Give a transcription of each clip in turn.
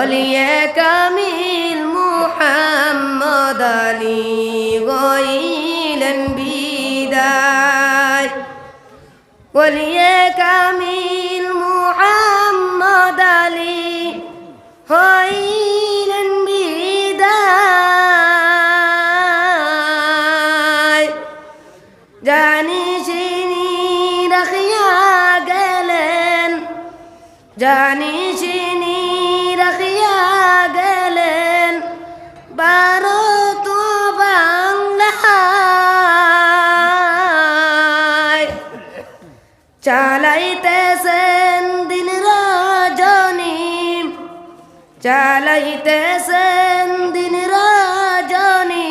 وليك من محمد علي لغير بداي وليك من محمد علي لغير بداي جاني شيني رخيا قلن جاني شيني চালাইতেছেন দিন রজনী। চালাইতেছেন দিন রজনী।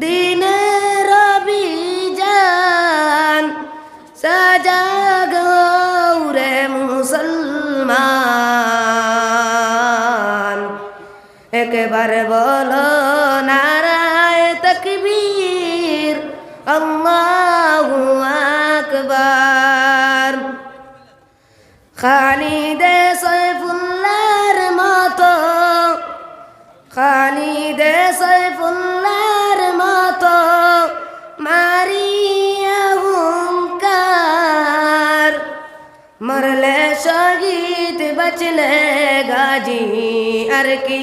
দিনের অভিযান সজাগ রে মুসলমান। একবার বলো নারায় তকবীর, আল্লাহু আকবার। খালিদে সৈফুল্লাহর মতো, খালিদে সৈফুল্লাহর মতো মারিয়া হুঙ্কার। মরলে শহীদ বচলে গাজী, আর কি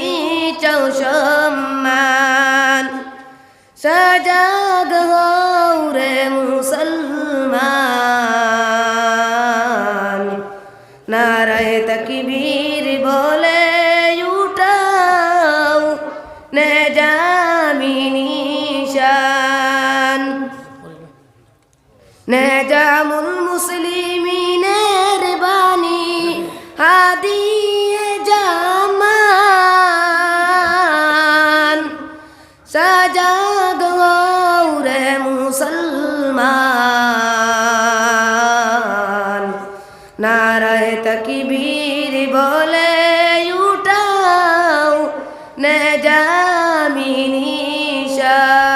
চৌসম্মান সজাগ হও রে মুসলমান নারায় তকবীর বলে, উঠাও নে জামিনী শান নেজামুল মুসলিমিনের বাণী হাদিয়ে জামান। সজাগ হও রে মুসলমান। নারায় তকবীর বলে উঠাও নে জামিনী শাহ